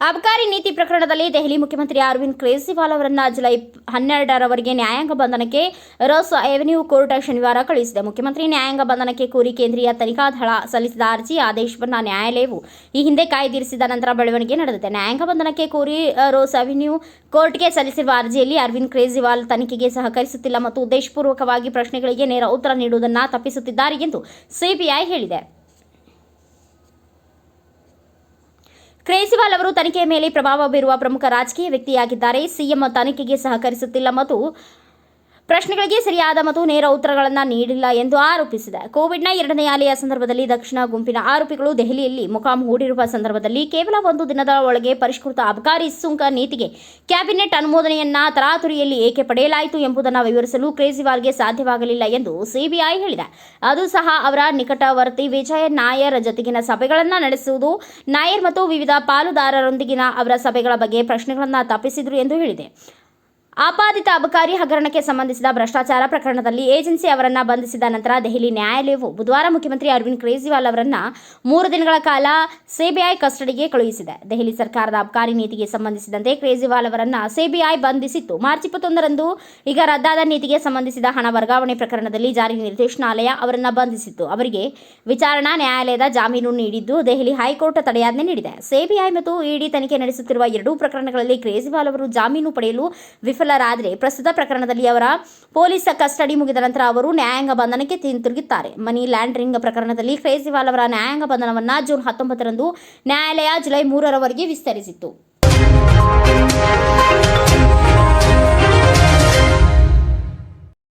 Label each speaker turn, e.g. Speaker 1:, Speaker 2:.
Speaker 1: ಪ್ರಕರಣದಲ್ಲಿ ದೆಹಲಿ ಮುಖ್ಯಮಂತ್ರಿ ಅರವಿಂದ್ ಕೇಜ್ರಿವಾಲ್ ಅವರನ್ನ ಜುಲೈ ಹನ್ನೆರಡರವರೆಗೆ ನ್ಯಾಯಾಂಗ ಬಂಧನಕ್ಕೆ ರೋಸ್ ಎವೆನ್ಯೂ ಕೋರ್ಟ್ ಶನಿವಾರ ಕಳುಹಿಸಿದೆ. ಮುಖ್ಯಮಂತ್ರಿ ನ್ಯಾಯಾಂಗ ಬಂಧನಕ್ಕೆ ಕೋರಿ ಕೇಂದ್ರೀಯ ತನಿಖಾ ದಳ ಸಲ್ಲಿಸಿದ ಅರ್ಜಿ, ಆದೇಶವನ್ನ ನ್ಯಾಯಾಲಯವು ಈ ಹಿಂದೆ ಕಾಯ್ದಿರಿಸಿದ ನಂತರ ಬೆಳವಣಿಗೆ ನಡೆದಿದೆ. ನ್ಯಾಯಾಂಗ ಬಂಧನಕ್ಕೆ ಕೋರಿ ರೋಸ್ ಅವೆನ್ಯೂ ಕೋರ್ಟ್ಗೆ ಸಲ್ಲಿಸಿರುವ ಅರ್ಜಿಯಲ್ಲಿ ಅರವಿಂದ್ ಕೇಜ್ರಿವಾಲ್ ತನಿಖೆಗೆ ಸಹಕರಿಸುತ್ತಿಲ್ಲ ಮತ್ತು ಉದ್ದೇಶಪೂರ್ವಕವಾಗಿ ಪ್ರಶ್ನೆಗಳಿಗೆ ನೇರ ಉತ್ತರ ನೀಡುವುದನ್ನು ತಪ್ಪಿಸುತ್ತಿದ್ದಾರೆ ಎಂದು ಸಿಬಿಐ ಹೇಳಿದೆ. ಕೇಜ್ರಿವಾಲ್ ಅವರು ತನಿಖೆಯ ಮೇಲೆ ಪ್ರಭಾವ ಬೀರುವ ಪ್ರಮುಖ ರಾಜಕೀಯ ವ್ಯಕ್ತಿಯಾಗಿದ್ದಾರೆ. ಸಿಎಂ ತನಿಖೆಗೆ ಸಹಕರಿಸುತ್ತಿಲ್ಲ ಮತ್ತು ಪ್ರಶ್ನೆಗಳಿಗೆ ಸರಿಯಾದ ಮತ್ತು ನೇರ ಉತ್ತರಗಳನ್ನು ನೀಡಿಲ್ಲ ಎಂದು ಆರೋಪಿಸಿದೆ. ಕೋವಿಡ್ನ ಎರಡನೇ ಅಲೆಯ ಸಂದರ್ಭದಲ್ಲಿ ದಕ್ಷಿಣ ಗುಂಪಿನ ಆರೋಪಿಗಳು ದೆಹಲಿಯಲ್ಲಿ ಮುಖಾಮು ಹೂಡಿರುವ ಸಂದರ್ಭದಲ್ಲಿ ಕೇವಲ ಒಂದು ದಿನದ ಒಳಗೆ ಪರಿಷ್ಕೃತ ಅಬಕಾರಿ ಸುಂಕ ನೀತಿಗೆ ಕ್ಯಾಬಿನೆಟ್ ಅನುಮೋದನೆಯನ್ನ ತರಾತುರಿಯಲ್ಲಿ ಏಕೆ ಪಡೆಯಲಾಯಿತು ಎಂಬುದನ್ನು ವಿವರಿಸಲು ಕ್ರೇಜಿವಾಲ್ಗೆ ಸಾಧ್ಯವಾಗಲಿಲ್ಲ ಎಂದು ಸಿಬಿಐ ಹೇಳಿದೆ. ಅದು ಸಹ ಅವರ ನಿಕಟವರ್ತಿ ವಿಜಯ ನಾಯರ್ ಜೊತೆಗಿನ ಸಭೆಗಳನ್ನು ನಡೆಸುವುದು, ನಾಯರ್ ಮತ್ತು ವಿವಿಧ ಪಾಲುದಾರರೊಂದಿಗಿನ ಅವರ ಸಭೆಗಳ ಬಗ್ಗೆ ಪ್ರಶ್ನೆಗಳನ್ನು ತಪ್ಪಿಸಿದರು ಎಂದು ಹೇಳಿದೆ. ಆಪಾದಿತ ಅಬಕಾರಿ ಹಗರಣಕ್ಕೆ ಸಂಬಂಧಿಸಿದ ಭ್ರಷ್ಟಾಚಾರ ಪ್ರಕರಣದಲ್ಲಿ ಏಜೆನ್ಸಿ ಅವರನ್ನ ಬಂಧಿಸಿದ ನಂತರ ದೆಹಲಿ ನ್ಯಾಯಾಲಯವು ಬುಧವಾರ ಮುಖ್ಯಮಂತ್ರಿ ಅರವಿಂದ್ ಕೇಜ್ರಿವಾಲ್ ಅವರನ್ನ ಮೂರು ದಿನಗಳ ಕಾಲ ಸಿಬಿಐ ಕಸ್ಟಡಿಗೆ ಕಳುಹಿಸಿದೆ. ದೆಹಲಿ ಸರ್ಕಾರದ ಅಬಕಾರಿ ನೀತಿಗೆ ಸಂಬಂಧಿಸಿದಂತೆ ಕೇಜ್ರಿವಾಲ್ ಅವರನ್ನ ಸಿಬಿಐ ಬಂಧಿಸಿತ್ತು. ಮಾರ್ಚ್ ಇಪ್ಪತ್ತೊಂದರಂದು ಈಗ ರದ್ದಾದ ನೀತಿಗೆ ಸಂಬಂಧಿಸಿದ ಹಣ ವರ್ಗಾವಣೆ ಪ್ರಕರಣದಲ್ಲಿ ಜಾರಿ ನಿರ್ದೇಶನಾಲಯ ಅವರನ್ನ ಬಂಧಿಸಿತ್ತು. ಅವರಿಗೆ ವಿಚಾರಣಾ ನ್ಯಾಯಾಲಯದ ಜಾಮೀನು ನೀಡಿದ್ದು ದೆಹಲಿ ಹೈಕೋರ್ಟ್ ತಡೆಯಾಜ್ಞೆ ನೀಡಿದೆ. ಸಿಬಿಐ ಮತ್ತು ಇಡಿ ತನಿಖೆ ನಡೆಸುತ್ತಿರುವ ಎರಡೂ ಪ್ರಕರಣಗಳಲ್ಲಿ ಕೇಜ್ರಿವಾಲ್ ಅವರು ಜಾಮೀನು ಪಡೆಯಲು ಆದರೆ ಪ್ರಸ್ತುತ ಪ್ರಕರಣದಲ್ಲಿ ಅವರ ಪೊಲೀಸ್ ಕಸ್ಟಡಿ ಮುಗಿದ ನಂತರ ಅವರು ನ್ಯಾಯಾಂಗ ಬಂಧನಕ್ಕೆ ಹಿಂತಿರುಗುತ್ತಾರೆ. ಮನಿ ಲ್ಯಾಂಡ್ರಿಂಗ್ ಪ್ರಕರಣದಲ್ಲಿ ಕ್ರೇಜಿವಾಲ್ ಅವರ ನ್ಯಾಯಾಂಗ ಬಂಧನವನ್ನು ಜೂನ್ ಹತ್ತೊಂಬತ್ತರಂದು ನ್ಯಾಯಾಲಯ ಜುಲೈ ಮೂರರವರೆಗೆ ವಿಸ್ತರಿಸಿತ್ತು.